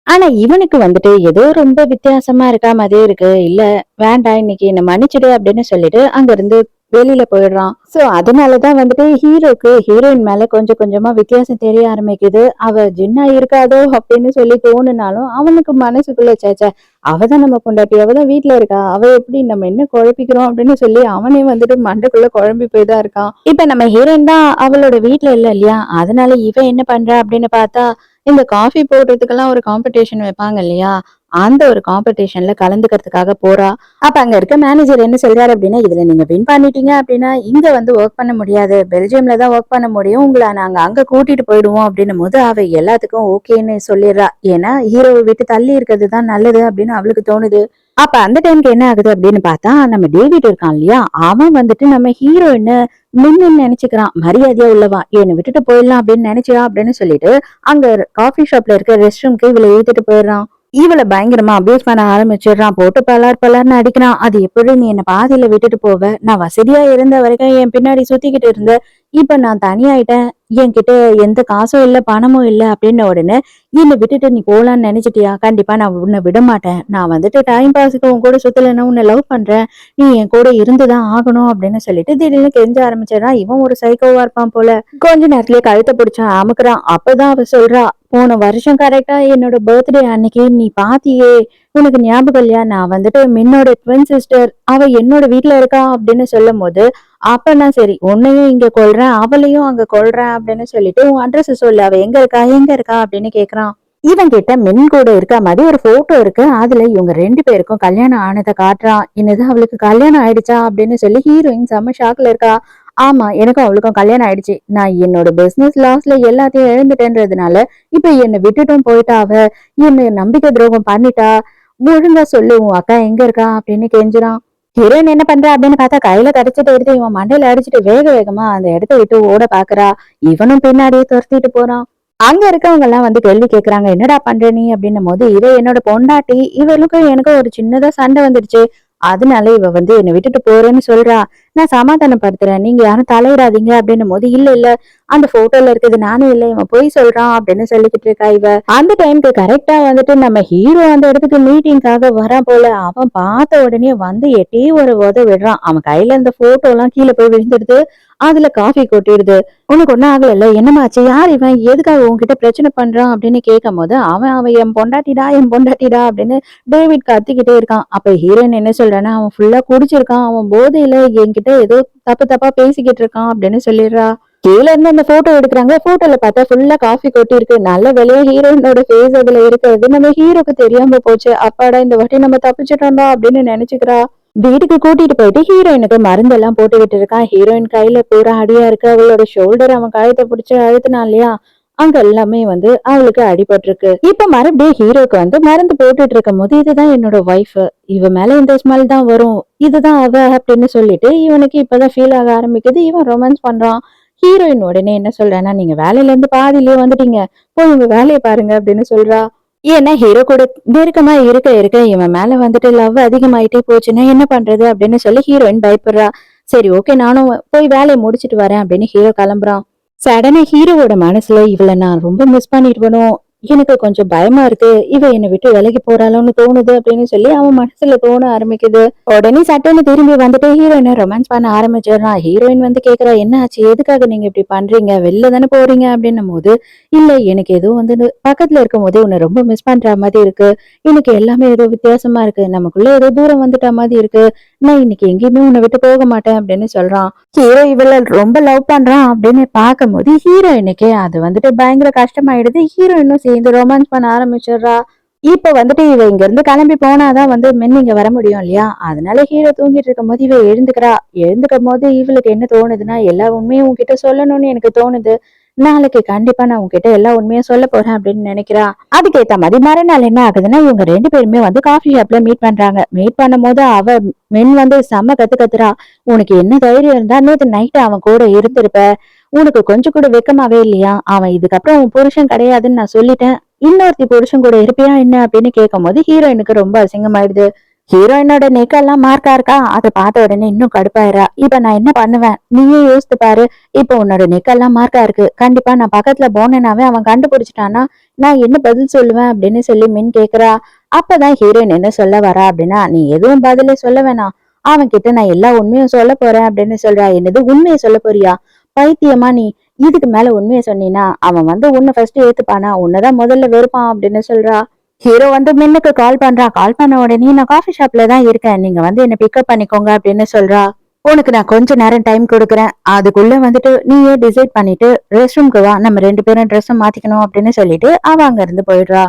ஆனா இவனுக்கு வந்துட்டு ஏதோ ரொம்ப வித்தியாசமா இருக்கா மாதிரி இருக்கு. இல்ல வேண்டாம் இன்னைக்கு என்ன மன்னிச்சிடு அப்படின்னு சொல்லிட்டு அங்க இருந்து வெளியில போயிடுறான். சோ அதனாலதான் வந்துட்டு ஹீரோக்கு ஹீரோயின் மேல கொஞ்சம் கொஞ்சமா வித்தியாசம் தெரிய ஆரம்பிக்குது. அவ ஜின்னா இருக்காதோ அப்படின்னு சொல்லி தோணுனாலும் அவனுக்கு மனசுக்குள்ள சேச்ச அவதான் நம்ம பொண்டாட்டி அவதான் வீட்டுல இருக்கா? அவ எப்படி நம்ம என்ன குழப்பிக்கிறோம் அப்படின்னு சொல்லி அவனே வந்துட்டு மண்டைக்குள்ள குழம்பி போய்தான் இருக்கான். இப்ப நம்ம ஹீரோயின் தான் அவளோட வீட்டுல இல்ல இல்லையா? அதனால இவன் என்ன பண்றா அப்படின்னு பார்த்தா இந்த காஃபி போடுறதுக்கெல்லாம் ஒரு காம்படிஷன் வைப்பாங்க இல்லையா? அந்த ஒரு காம்படிஷன்ல கலந்துக்கிறதுக்காக போறா. அப்ப அங்க இருக்க மேனேஜர் என்ன சொல்றாரு அப்படின்னா இதுல நீங்க வின் பண்ணிட்டீங்க அப்படின்னா இங்க வந்து ஒர்க் பண்ண முடியாது. பெல்ஜியம்ல தான் ஒர்க் பண்ண முடியும். உங்களை நாங்க அங்க கூட்டிட்டு போயிடுவோம். அப்படின்னும் போது அவ எல்லாத்துக்கும் ஓகேன்னு சொல்லிடுறா. ஏன்னா ஹீரோவை விட்டு தள்ளி இருக்கிறது தான் நல்லது அப்படின்னு அவளுக்கு தோணுது. அப்ப அந்த டைம்க்கு என்ன ஆகுது அப்படின்னு பார்த்தா நம்ம டேவிட் இருக்கான் இல்லையா? அவன் வந்துட்டு நம்ம ஹீரோயின்னு மின்னு நினைச்சுக்கிறான். மரியாதையா உள்ளவா? என்னை விட்டுட்டு போயிடலாம் அப்படின்னு நினைச்சியா அப்படின்னு சொல்லிட்டு அங்க காஃபி ஷாப்ல இருக்க ரெஸ்ட் ரூம்க்கு இவளை ஏத்துட்டு போயிடுறான். இவளை பயங்கரமா அபியூஸ் பண்ண ஆரம்பிச்சிடுறான். போட்டு பலார் பலார்னு அடிக்கிறான். அது எப்படி நீ என்ன பாதையில விட்டுட்டு போவ? நான் வசதியா இருந்த வரைக்கும் என் பின்னாடி சுத்திக்கிட்டு இருந்த இப்ப நான் தனியாயிட்டேன். என்கிட்ட எந்த காசும் இல்லை பணமும் இல்லை அப்படின்ன உடனே என்னை விட்டுட்டு நீ போகலான்னு நினைச்சிட்டியா? கண்டிப்பா நான் உன்னை விட மாட்டேன். நான் வந்துட்டு டைம் பாஸுக்கு உன் கூட சுத்தலைன்னா உன்னை லவ் பண்றேன். நீ என் கூட இருந்துதான் ஆகணும் அப்படின்னு சொல்லிட்டு திடீர்னு கெஞ்ச ஆரம்பிச்சிடறான் இவன் ஒரு சைக்கோவா இருப்பான் போல. கொஞ்ச நேரத்திலேயே கழுத்தை பிடிச்சான் அமுக்குறான். அப்பதான் அவ சொல்றா போன வருஷம் கரெக்டா என்னோட பர்த்டே அன்னைக்கு நீ பாத்தியே. உனக்கு ஞாபகம் இல்லையா? நான் வந்துட்டு மின்னோட ட்வின் சிஸ்டர் அவ என்னோட வீட்ல இருக்கா? அப்படின்னு சொல்லும் போது அப்பனா சரி உன்னையும் இங்க கொள்றேன் அவளையும் அங்க கொள்றேன் அப்படின்னு சொல்லிட்டு உன் அட்ரஸ் சொல்லு அவ எங்க இருக்கா எங்க இருக்கா அப்படின்னு கேக்குறான். இவன் கிட்ட மென் கூட இருக்க மாதிரி ஒரு போட்டோ இருக்கு. அதுல இவங்க ரெண்டு பேருக்கும் கல்யாணம் ஆனதை காட்டுறான். என்னது அவளுக்கு கல்யாணம் ஆயிடுச்சா அப்படின்னு சொல்லி ஹீரோயின் செம்ம ஷாக்ல இருக்கா. ஆமா எனக்கும் அவளுக்கும் கல்யாணம் ஆயிடுச்சு. நான் என்னோட பிசினஸ் லாஸ்ல எல்லாத்தையும் இழந்துட்டேன்றதுனால இப்ப என்னை விட்டுட்டும் போயிட்டா அவ. என்னை நம்பிக்கை துரோகம் பண்ணிட்டா. ஒழுங்கா சொல்லு உன் அக்கா எங்க இருக்கா அப்படின்னு கெஞ்சுறான். ஹீரோயின் என்ன பண்றா அப்படின்னு பார்த்தா கையில கடிச்சிட்டு எடுத்து இவன் மண்டையில அடிச்சுட்டு வேக வேகமா அந்த இடத்த விட்டு ஓட பாக்குறா. இவனும் பின்னாடியே துரத்திட்டு போறான். அங்க இருக்கவங்க எல்லாம் வந்து கேள்வி கேக்குறாங்க என்னடா பண்ற நீ? அப்படின்னும் போது இவ என்னோட பொண்டாட்டி. இவளுக்கும் எனக்கும் ஒரு சின்னதா சண்டை வந்துடுச்சு. அதனால இவ வந்து என்னை விட்டுட்டு போறேன்னு சொல்றா. நான் சமாதானப்படுத்துறேன். நீங்க யாரும் தலையிடாதீங்க அப்படின்னும் போது இல்ல இல்ல அந்த போட்டோல இருக்குது நானும் இல்ல இவன் போய் சொல்றான் அப்படின்னு சொல்லிக்கிட்டு இருக்கா இவ. அந்த டைம்க்கு கரெக்டா வந்துட்டு நம்ம ஹீரோ அந்த இடத்துக்கு மீட்டிங்காக வரான் போல அவன் பார்த்த உடனே வந்து எட்டி ஒரு உத விடுறான். அவன் கையில இந்த போட்டோ எல்லாம் கீழே போய் விழுந்துடுது. அதுல காஃபி கொட்டிடுது. உனக்கு ஒன்னும் ஆகல என்னமாச்சு யார் இவன்? எதுக்காக உன்கிட்ட பிரச்சனை பண்றான்? அப்படின்னு கேட்கும் போது அவன் அவன் என் பொண்டாட்டிடா என் பொண்டாட்டிடா அப்படின்னு டேவிட் கத்திக்கிட்டே இருக்கான். அப்ப ஹீரோயின் என்ன சொல்றான்னா அவன் ஃபுல்லா குடிச்சிருக்கான். அவன் போதையில என்கிட்ட ஏதோ தப்பு தப்பா பேசிக்கிட்டு இருக்கான் அப்படின்னு சொல்லிடுறா. கீழ இருந்து அந்த போட்டோ எடுக்கிறாங்க போட்டோல பார்த்தா ஃபுல்லா காஃபி கொட்டி இருக்கு. நல்ல வேலையா ஹீரோயினோட ஃபேஸ் அதுல இருக்கிறது நம்ம ஹீரோக்கு தெரியாம போச்சு. அப்பாடா இந்த வாட்டி நம்ம தப்பிச்சிட்டோம்டா அப்படின்னு நினைச்சுக்கிறா. வீட்டுக்கு கூட்டிட்டு போயிட்டு ஹீரோயினுக்கு மருந்தெல்லாம் போட்டுக்கிட்டு இருக்கான். ஹீரோயின் கையில பூரா அடியா இருக்கு. அவளோட ஷோல்டர் அவன் கழுத்தை பிடிச்சு அழுத்தினான் இல்லையா? அங்க எல்லாமே வந்து அவளுக்கு அடிபட்டிருக்கு. இப்ப மறுபடியும் ஹீரோக்கு வந்து மருந்து போட்டுட்டு இருக்கும் போது இதுதான் என்னோட ஒய்ஃப் இவ மேல இந்த ஸ்மெல் தான் வரும். இதுதான் அவ அப்படின்னு சொல்லிட்டு இவனுக்கு இப்பதான் ஃபீல் ஆக ஆரம்பிக்குது. இவன் ரொமான்ஸ் பண்றான். ஹீரோயின் உடனே என்ன சொல்றான்னா நீங்க வேலையில இருந்து பாதியிலேயே வந்துட்டீங்க. போய் உங்க வேலையை பாருங்க அப்படின்னு சொல்றா. ஏன்னா ஹீரோ கூட நெருக்கமா இருக்க இருக்க இவன் மேல வந்துட்டு லவ் அதிகமாயிட்டே போச்சுன்னா என்ன பண்றது அப்படின்னு சொல்லி ஹீரோயின் பயப்படுறா. சரி ஓகே நானும் போய் வேலையை முடிச்சிட்டு வரேன் அப்படின்னு ஹீரோ கிளம்புறான். சடனா ஹீரோவோட மனசுல இவளை நான் ரொம்ப மிஸ் பண்ணிடுவனும் எனக்கு கொஞ்சம் பயமா இருக்கு. இவ என்னை விட்டு விலகி போறாளோன்னு தோணுது அப்படின்னு சொல்லி அவன் மனசுல தோண ஆரம்பிக்குது. உடனே சட்டன்னு திரும்பி வந்துட்டு ஹீரோயினை ரொமான்ஸ் பண்ண ஆரம்பிச்சிடறான் ஹீரோயின் வந்து கேக்குறா என்ன ஆச்சு? எதுக்காக நீங்க இப்படி பண்றீங்க? வெளில தானே போறீங்க? அப்படின்னும் போது இல்ல எனக்கு ஏதோ வந்து பக்கத்துல இருக்கும் போதே உன்னை ரொம்ப மிஸ் பண்ற மாதிரி இருக்கு. எனக்கு எல்லாமே ஏதோ வித்தியாசமா இருக்கு. நமக்குள்ள ஏதோ தூரம் வந்துட்ட மாதிரி இருக்கு. நான் இன்னைக்கு எங்கேயுமே உன்னை விட்டு போக மாட்டேன் அப்படின்னு சொல்றான். ஹீரோ இவள ரொம்ப லவ் பண்றான் அப்படின்னு பார்க்கும்போது ஹீரோயினுக்கே அது வந்துட்டு பயங்கர கஷ்டமாயிடுது. ஹீரோயினும் சேர்ந்து ரொமான்ஸ் பண்ண ஆரம்பிச்சிடுறா. இப்ப வந்துட்டு இவ இங்க இருந்து கிளம்பி போனாதான் வந்து மென் இங்க வர முடியும் இல்லையா? அதனால ஹீரோ தூங்கிட்டு இருக்கும் போது இவ எழுந்துக்கிறா. எழுந்துக்கும் போது இவளுக்கு என்ன தோணுதுன்னா எல்லா உண்மையும் உன்கிட்ட சொல்லணும்னு எனக்கு தோணுது. நாளைக்கு கண்டிப்பா நான் உங்ககிட்ட எல்லா உண்மையும் சொல்ல போறேன் அப்படின்னு நினைக்கிறா. அதுக்கேத்த மாதிரி மறுநாள் என்ன ஆகுதுன்னா இவங்க ரெண்டு பேருமே வந்து காஃபி ஷாப்ல மீட் பண்றாங்க. மீட் பண்ணும் போது அவ மென் வந்து செம்ம கத்து கத்துறா. உனக்கு என்ன தைரியம் இருந்தா நேற்று நைட்டு அவன் கூட இருந்திருப்ப. உனக்கு கொஞ்சம் கூட வெக்கமாவே இல்லையா? அவன் இதுக்கப்புறம் உன் புருஷன் கிடையாதுன்னு நான் சொல்லிட்டேன். இன்னொருத்தி புருஷன் கூட இருப்பியா என்ன அப்படின்னு கேட்கும் போது ஹீரோயினுக்கு ரொம்ப அசிங்கமாயிடுது. ஹீரோயினோட நெக்கெல்லாம் மார்க்கா இருக்கா? அதை பார்த்த உடனே இன்னும் கடுப்பாயிரா இப்ப நான் என்ன பண்ணுவேன்? நீயே யோசித்து பாரு. இப்ப உன்னோட நெக்கெல்லாம் மார்க்கா இருக்கு. கண்டிப்பா நான் பக்கத்துல போனேனாவே அவன் கண்டுபிடிச்சிட்டானா நான் என்ன பதில் சொல்லுவேன் அப்படின்னு சொல்லி மின் கேக்குறா. அப்பதான் ஹீரோயின் என்ன சொல்ல வரா அப்படின்னா நீ எதுவும் பதிலே சொல்ல வேணாம். அவன் கிட்ட நான் எல்லா உண்மையும் சொல்ல போறேன் அப்படின்னு சொல்றா. என்னது உண்மையை சொல்ல போறியா? பைத்தியமா நீ? இதுக்கு மேல உண்மையை சொன்னீனா அவன் வந்து உன்னை ஃபர்ஸ்ட் ஏத்துப்பானா? உன்னதான் முதல்ல வெறுப்பான் அப்படின்னு சொல்றா. ஹீரோ வந்து மின்னுக்கு கால் பண்றா. கால் பண்ண உடனே நான் காஃபி ஷாப்ல தான் இருக்கேன். நீங்க வந்து என்ன பிக்கப் பண்ணிக்கோங்க அப்படின்னு சொல்றா. உனக்கு நான் கொஞ்ச நேரம் டைம் கொடுக்குறேன். அதுக்குள்ள வந்துட்டு நீயே டிசைட் பண்ணிட்டு ரெஸ்ட் ரூம்க்கு வா. நம்ம ரெண்டு பேரும் ட்ரெஸ்ஸும் மாத்திக்கணும் அப்படின்னு சொல்லிட்டு அவ அங்க இருந்து போயிடுறா.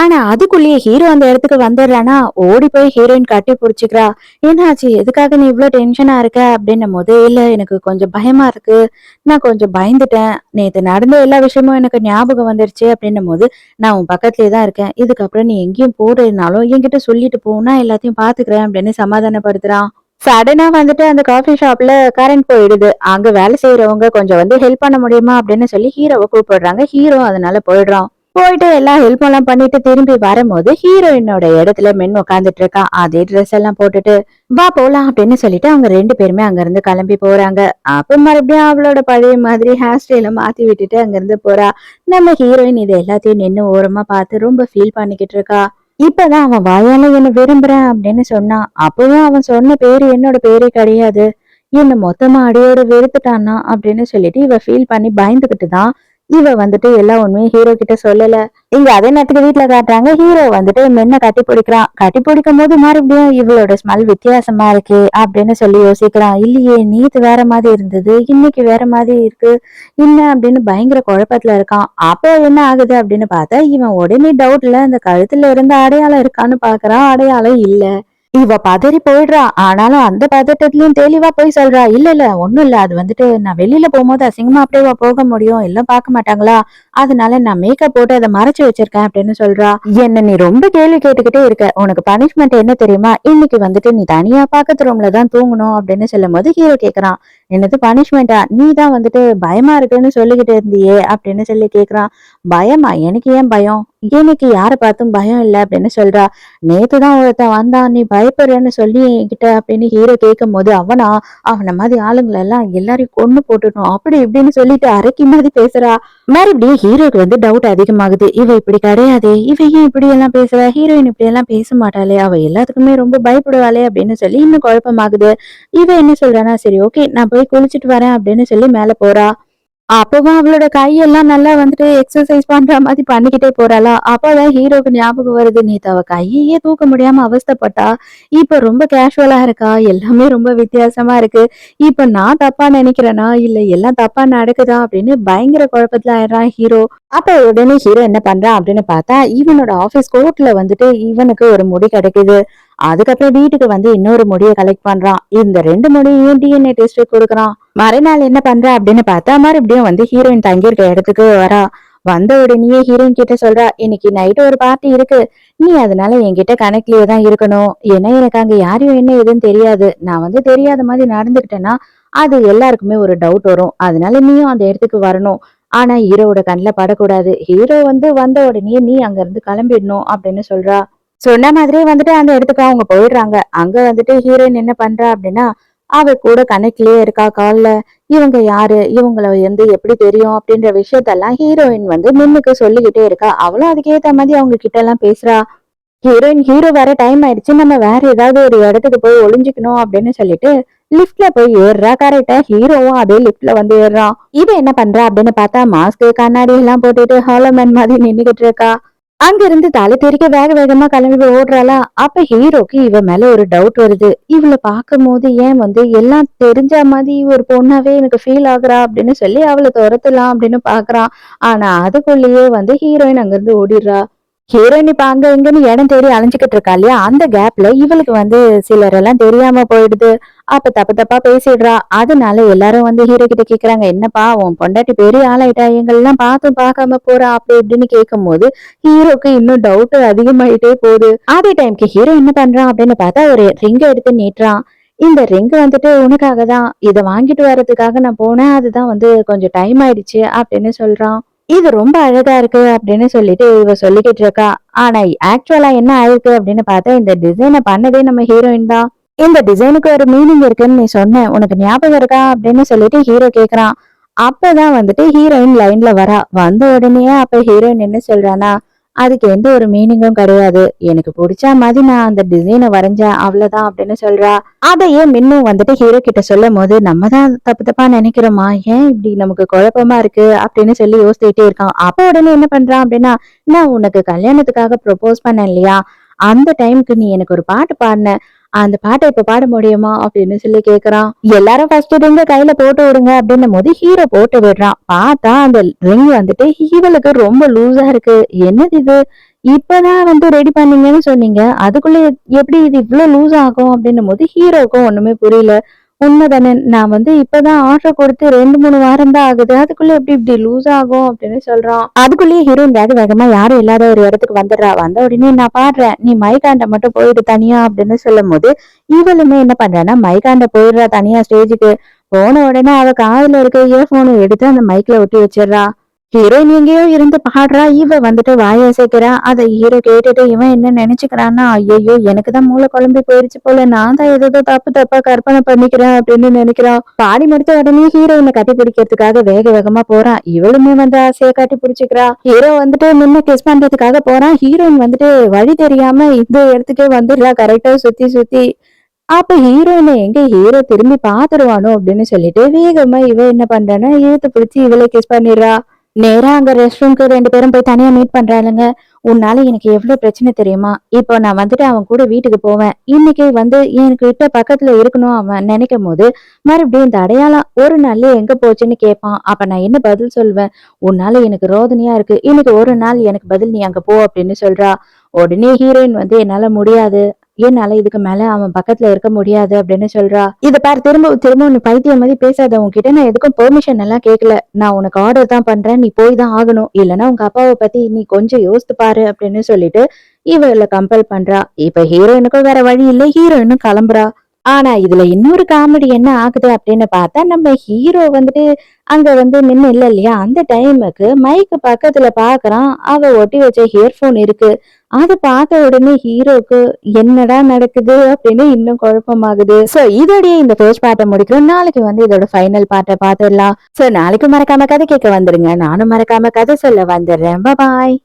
ஆனா அதுக்குள்ளேயே ஹீரோ அந்த இடத்துக்கு வந்துடுறானா? ஓடி போய் ஹீரோயின் கட்டி பிடிச்சிக்கிறா. என்னாச்சு? எதுக்காக நீ இவ்வளோ டென்ஷனா இருக்க? அப்படின்னும் போது இல்ல எனக்கு கொஞ்சம் பயமா இருக்கு. நான் கொஞ்சம் பயந்துட்டேன். நேத்து நடந்த எல்லா விஷயமும் எனக்கு ஞாபகம் வந்துருச்சு. அப்படின்னும் போது நான் உன் பக்கத்துலேயே தான் இருக்கேன். இதுக்கப்புறம் நீ எங்கேயும் போடுறதுனாலும் என்கிட்ட சொல்லிட்டு போனா எல்லாத்தையும் பாத்துக்கிறேன் அப்படின்னு சமாதானப்படுத்துறான். சடனா வந்துட்டு அந்த காஃபி ஷாப்ல கரண்ட் போயிடுது. அங்க வேலை செய்யறவங்க கொஞ்சம் வந்து ஹெல்ப் பண்ண முடியுமா? அப்படின்னு சொல்லி ஹீரோவை கூப்பிடுறாங்க. ஹீரோ அதனால போயிடுறான். போயிட்டு எல்லாம் ஹெல்ப் எல்லாம் பண்ணிட்டு திரும்பி வரும்போது ஹீரோயினோட இடத்துல மென் உட்காந்துட்டு இருக்கா. அதே ட்ரெஸ் எல்லாம் போட்டுட்டு வா போலாம் அப்படின்னு சொல்லிட்டு அவங்க ரெண்டு பேருமே அங்க இருந்து கிளம்பி போறாங்க. அப்ப மறுபடியும் அவளோட பழைய மாதிரி ஹேர் ஸ்டைல மாத்தி விட்டுட்டு அங்க இருந்து போறா. நம்ம ஹீரோயின் இது எல்லாத்தையும் நின்னு ஓரமா பார்த்து ரொம்ப ஃபீல் பண்ணிக்கிட்டு இருக்கா. இப்பதான் அவன் வாயால என்ன விரும்புறேன் அப்படின்னு சொன்னான் அப்பவும் அவன் சொன்ன பேரு என்னோட பேரே கிடையாது. என்ன மொத்தமா அடியோட வெறுத்துட்டானா அப்படின்னு சொல்லிட்டு இவ ஃபீல் பண்ணி பயந்துகிட்டு தான் இவ வந்துட்டு எல்லா உண்மையும் ஹீரோ கிட்ட சொல்லல. இங்க அதே நேரத்துக்கு வீட்டுல காட்டுறாங்க ஹீரோ வந்துட்டு மென்ன கட்டி பிடிக்கிறான். கட்டி பிடிக்கும் போது மறுபடியும் இவளோட ஸ்மெல் வித்தியாசமா இருக்கு அப்படின்னு சொல்லி யோசிக்கிறான். இல்லையே நீத்து வேற மாதிரி இருந்தது இன்னைக்கு வேற மாதிரி இருக்கு. என்ன அப்படின்னு பயங்கர குழப்பத்துல இருக்கான். அப்போ என்ன ஆகுது அப்படின்னு பார்த்தா இவன் உடனே டவுட்ல அந்த கழுத்துல இருந்த அடையாளம் இருக்கான்னு பாக்குறான் அடையாளம் இல்லை. இவ பதறி போயிடுறா. ஆனாலும் அந்த பதட்டத்திலயும் தெளிவா போய் சொல்றா. இல்ல இல்ல ஒண்ணும் இல்ல. அது வந்துட்டு நான் வெளியில போகும்போது அசிங்கமா அப்படியே போக முடியும். எல்லாம் பார்க்க மாட்டாங்களா? அதனால நான் மேக்கப் போட்டு அதை மறைச்சு வச்சிருக்கேன் அப்படின்னு சொல்றா. என்ன நீ ரொம்ப கேள்வி கேட்டுக்கிட்டே இருக்க. உனக்கு பனிஷ்மெண்ட் என்ன தெரியுமா? இன்னைக்கு வந்துட்டு நீ தனியா பக்கத்து ரூம்ல தான் தூங்கணும் அப்படின்னு சொல்லும் போது ஹீரோ கேக்குறான். என்னது பனிஷ்மெண்டா நீ தான் வந்துட்டு பயமா இருக்குன்னு சொல்லிக்கிட்டு இருந்தியே அப்படின்னு சொல்லி கேக்குறான். பயமா? எனக்கு ஏன் பயம்? எனக்கு யாரை பார்த்தும் பயம் இல்லை அப்படின்னு சொல்றா. நேத்துதான் ஒருத்தன் வந்தான் நீ பயப்படுறேன்னு சொல்லி என்கிட்ட அப்படின்னு ஹீரோ கேட்கும் போது அவனா அவன மாதிரி ஆளுங்களை எல்லாம் எல்லாரையும் கொண்டு போட்டுட்டோம் அப்படி இப்படின்னு சொல்லிட்டு அரைக்கி மாதிரி பேசுறா. மறுபடியும் ஹீரோக்கு வந்து டவுட் அதிகமாகுது. இவ இப்படி கிடையாது இவ ஏன் இப்படி எல்லாம் பேசுறா? ஹீரோயின் இப்படி எல்லாம் பேச மாட்டாளே அவ எல்லாத்துக்குமே ரொம்ப பயப்படுவாளே அப்படின்னு சொல்லி இன்னும் குழப்பமாகுது. இவ என்ன சொல்றானா சரி ஓகே நான் போய் குளிச்சுட்டு வரேன் அப்படின்னு சொல்லி மேல போறா. அப்பவும் அவளோட கையெல்லாம் நல்லா வந்துட்டு எக்ஸசைஸ் பண்ற மாதிரி பண்ணிக்கிட்டே போறாளா? அப்பதான் ஹீரோக்கு ஞாபகம் வருது நீ அவ கையையே தூக்க முடியாம அவஸ்தப்பட்டா. இப்ப ரொம்ப கேஷுவலா இருக்கா? எல்லாமே ரொம்ப வித்தியாசமா இருக்கு. இப்ப நான் தப்பா நினைக்கிறேனா? இல்ல எல்லாம் தப்பா நடக்குதா? அப்படின்னு பயங்கர குழப்பத்துல ஆயிடுறான் ஹீரோ. அப்ப உடனே ஹீரோ என்ன பண்றான் அப்படின்னு பார்த்தா இவனோட ஆபீஸ் கோர்ட்ல வந்துட்டு இவனுக்கு ஒரு முடி கிடைக்குது. அதுக்கப்புறம் வீட்டுக்கு வந்து இன்னொரு முடியை கலெக்ட் பண்றான். இந்த ரெண்டு முடியையும் டிஎன்ஏ டெஸ்ட் கொடுக்குறான். மறுநாள் என்ன பண்ற அப்படின்னு பார்த்தா மறுபடியும் வந்து ஹீரோயின் தங்கியிருக்க இடத்துக்கு வரா. வந்த உடனேயே ஹீரோயின் கிட்ட சொல்றா இன்னைக்கு நைட்டு ஒரு பார்ட்டி இருக்கு. நீ அதனால என்கிட்ட கணக்குலயே தான் இருக்கணும். ஏன்னா எனக்கு அங்க யாரையும் என்ன எதுன்னு தெரியாது. நான் வந்து தெரியாத மாதிரி நடந்துக்கிட்டேன்னா அது எல்லாருக்குமே ஒரு டவுட் வரும். அதனால நீயும் அந்த இடத்துக்கு வரணும். ஆனா ஹீரோவோட கண்ணில் படக்கூடாது. ஹீரோ வந்து வந்த உடனே நீ அங்க இருந்து கிளம்பிடணும் அப்படின்னு சொல்றா. சொன்ன மாதிரியே வந்துட்டு அந்த இடத்துக்கு அவங்க போயிடுறாங்க. அங்க வந்துட்டு ஹீரோயின் என்ன பண்றா அப்படின்னா அவ கூட கணக்கிலேயே இருக்கா காலில். இவங்க யாரு? இவங்கள வந்து எப்படி தெரியும் அப்படின்ற விஷயத்தெல்லாம் ஹீரோயின் வந்து மின்னுக்கு சொல்லிக்கிட்டே இருக்கா. அவளும் அதுக்கேத்த மாதிரி அவங்க கிட்ட எல்லாம் பேசுறா. ஹீரோயின் ஹீரோ வர டைம் ஆயிடுச்சு. நம்ம வேற ஏதாவது ஒரு இடத்துக்கு போய் ஒளிஞ்சுக்கணும் அப்படின்னு சொல்லிட்டு லிஃப்ட்ல போய் ஏறுறா. கரெக்டா ஹீரோவும் அதே லிஃப்ட்ல வந்து ஏறுறான். இது என்ன பண்றா அப்படின்னு பார்த்தா மாஸ்க் கண்ணாடி எல்லாம் போட்டுட்டு ஹாலோமேன் மாதிரி நின்னுகிட்டு இருக்கா. அங்கிருந்து தலை தெரிக்க வேக வேகமா கிளம்பி ஓடுறாளா. அப்ப ஹீரோக்கு இவ மேல ஒரு டவுட் வருது. இவள பார்க்கும் போது ஏன் வந்து எல்லாம் தெரிஞ்ச மாதிரி ஒரு பொண்ணாவே எனக்கு ஃபீல் ஆகுறா அப்படின்னு சொல்லி அவளை துரத்தலாம் அப்படின்னு பாக்குறான் ஆனா அதுக்குள்ளேயே வந்து ஹீரோயின் அங்கிருந்து ஓடிடுறா. ஹீரோயின் இப்ப அங்க இங்கன்னு இடம் தேடி அலைஞ்சுக்கிட்டு இருக்கா இல்லையா? அந்த கேப்ல இவளுக்கு வந்து சிலர் எல்லாம் தெரியாம போயிடுது. அப்ப தப்பு தப்பா பேசிடுறா. அதனால எல்லாரும் வந்து ஹீரோ கிட்ட கேக்குறாங்க என்னப்பா உன் பொண்டாட்டி பெரிய ஆளாயிட்டா எங்கெல்லாம் பார்த்து பார்க்காம போறா? அப்படி இப்படின்னு கேட்கும் போது ஹீரோக்கு இன்னும் டவுட் அதிகமாயிட்டே போகுது. அதே டைம்க்கு ஹீரோ என்ன பண்றான் அப்படின்னு பார்த்தா ஒரு ரிங் எடுத்து நீட்டுறான். இந்த ரிங் வந்துட்டு உனக்காக தான் இதை வாங்கிட்டு வர்றதுக்காக நான் போனேன். அதுதான் வந்து கொஞ்சம் டைம் ஆயிடுச்சு அப்படின்னு சொல்றான். இது ரொம்ப அழகா இருக்கு அப்படின்னு சொல்லிட்டு இவ சொல்லிக்கிட்டு இருக்கா. ஆனா ஆக்சுவலா என்ன ஆயிருக்கு அப்படின்னு பார்த்தா இந்த டிசைனை பண்ணதே நம்ம ஹீரோயின் தான். இந்த டிசைனுக்கு ஒரு மீனிங் இருக்குன்னு நீ சொன்ன உனக்கு ஞாபகம் இருக்கா அப்படின்னு சொல்லிட்டு ஹீரோ கேக்குறான். அப்பதான் வந்துட்டு ஹீரோயின் லைன்ல வரா. வந்த உடனே அப்ப ஹீரோயின் என்ன சொல்றானா அதுக்கு எந்த ஒரு மீனிங்கும் கிடையாது. எனக்கு பிடிச்ச மாதிரி நான் அந்த டிசைனை வரைஞ்சேன் அவ்வளவுதான் அப்படின்னு சொல்றா. அதையே மின்னும் வந்துட்டு ஹீரோ கிட்ட சொல்லும் போது நம்ம தான் தப்பு தப்பா நினைக்கிறோமா? ஏன் இப்படி நமக்கு குழப்பமா இருக்கு? அப்படின்னு சொல்லி யோசிச்சுட்டே இருக்கான். அப்ப உடனே என்ன பண்றான் அப்படின்னா நான் உனக்கு கல்யாணத்துக்காக ப்ரொபோஸ் பண்ணேன் இல்லையா? அந்த டைம்க்கு நீ எனக்கு ஒரு பாட்டு பாடின. அந்த பாட்டை இப்ப பாட முடியுமா அப்படின்னு சொல்லி கேக்குறான். எல்லாரும் ஃபர்ஸ்ட் ரிங்க கையில போட்டு விடுங்க அப்படின்னும் போது ஹீரோ போட்டு விடுறான். பார்த்தா அந்த ரிங் வந்துட்டு ஹீவலுக்கு ரொம்ப லூஸா இருக்கு. என்னது இது? இப்பதான் வந்து ரெடி பண்ணீங்கன்னு சொன்னீங்க. அதுக்குள்ள எப்படி இது இவ்வளவு லூஸ் ஆகும் அப்படின்னும் போது ஹீரோக்கும் ஒண்ணுமே புரியல. உண்மைதானே? நான் வந்து இப்பதான் ஆர்டர் கொடுத்து ரெண்டு மூணு வாரம் தான் ஆகுது. அதுக்குள்ள எப்படி இப்படி லூஸ் ஆகும் அப்படின்னு சொல்றான். அதுக்குள்ளேயே ஹீரோயின் வேக வேகமா யாரும் இல்லாத ஒரு இடத்துக்கு வந்துடுறா. வந்த உடனே நான் பாடுறேன் நீ மைகாண்ட மட்டும் போயிடு தனியா அப்படின்னு சொல்லும் போது இவளுமே என்ன பண்றான்னா மைகாண்ட போயிடுறா தனியா ஸ்டேஜுக்கு போன உடனே அவ காதுல இருக்க இயர்போனை எடுத்து அந்த மைக்ல ஒட்டி வச்சிடறா. ஹீரோயின் எங்கேயோ இருந்து பாடுறா இவ வந்துட்டு வாயசைக்கிறா அதை ஹீரோ கேட்டுட்டு இவன் என்ன நினைச்சுக்கிறான்னா ஐயோ எனக்கு தான் மூளை குழம்பி போயிருச்சு போல. நான் தான் ஏதோ தப்பு தப்பா கற்பனை பண்ணிக்கிறேன் அப்படின்னு நினைக்கிறான் பாடி முடித்த உடனே ஹீரோயினை கட்டி பிடிக்கிறதுக்காக வேக வேகமா போறான் இவளுமே வந்து ஆசையை கட்டி பிடிச்சிக்கிறா. ஹீரோ வந்துட்டு முன்ன கிஸ் பண்றதுக்காக போறான். ஹீரோயின் வந்துட்டு வழி தெரியாம இந்த இடத்துக்கே வந்துடுறா கரெக்டா சுத்தி சுத்தி. அப்ப ஹீரோயினை எங்க ஹீரோ திரும்பி பாத்துருவானோ அப்படின்னு சொல்லிட்டு வேகமா இவ என்ன பண்றான்னா இழுத்து பிடிச்சி இவளை கிஸ் பண்ணிடுறா. நேரா அங்க ரெஸ்ட் ரூம்க்கு ரெண்டு பேரும் போய் தனியா மீட் பண்றாளுங்க. உன்னால எனக்கு எவ்வளவு பிரச்சனை தெரியுமா? இப்போ நான் வந்துட்டு அவன் கூட வீட்டுக்கு போவேன். இன்னைக்கு வந்து எனக்கு கிட்ட பக்கத்துல இருக்கணும் அவன் நினைக்கும் போது மறுபடியும் இந்த அடையாளம் ஒரு நாள்ல எங்க போச்சுன்னு கேட்பான். அப்ப நான் என்ன பதில் சொல்வேன்? உன்னால எனக்கு ரோதனையா இருக்கு. இன்னைக்கு ஒரு நாள் எனக்கு பதில் நீ அங்க போ அப்படின்னு சொல்றா. உடனே ஹீரோயின் வந்து என்னால முடியாது. என்னால இதுக்கு மேல அவன் பக்கத்துல இருக்க முடியாது அப்படின்னு சொல்றா. இத பாரு திரும்ப திரும்ப உன் பைத்தியம் மாதிரி பேசாத. உன்கிட்ட நான் எதுக்கும் பெர்மிஷன் எல்லாம் கேட்கல நான் உனக்கு ஆர்டர் தான் பண்றேன். நீ போய் தான் ஆகணும். இல்லைன்னா உங்க அப்பாவை பத்தி நீ கொஞ்சம் யோசித்து பாரு அப்படின்னு சொல்லிட்டு இவள கம்பல் பண்றா. இப்ப ஹீரோயினுக்கும் வேற வழி இல்லை. ஹீரோயினும் கிளம்புறா. ஆனா இதுல இன்னொரு காமெடி என்ன ஆகுது அப்படின்னு பார்த்தா நம்ம ஹீரோ வந்துட்டு அங்க வந்து நின்று இல்ல இல்லையா? அந்த டைமுக்கு மைக்கு பக்கத்துல பாக்குறான். அவ ஒட்டி வச்ச இயர்போன் இருக்கு. அது பார்த்த உடனே ஹீரோக்கு என்னடா நடக்குது? அப்படின்னு இன்னும் குழப்பமாகுது. சோ இதோடய இந்த ஃபர்ஸ்ட் பார்ட்டை முடிக்கிறோம். நாளைக்கு வந்து இதோட ஃபைனல் பார்ட்டை பார்த்துடலாம். சோ நாளைக்கு மறக்காம கதை கேட்க வந்துருங்க. நானும் மறக்காம கதை சொல்ல வந்துடுறேன். பாய்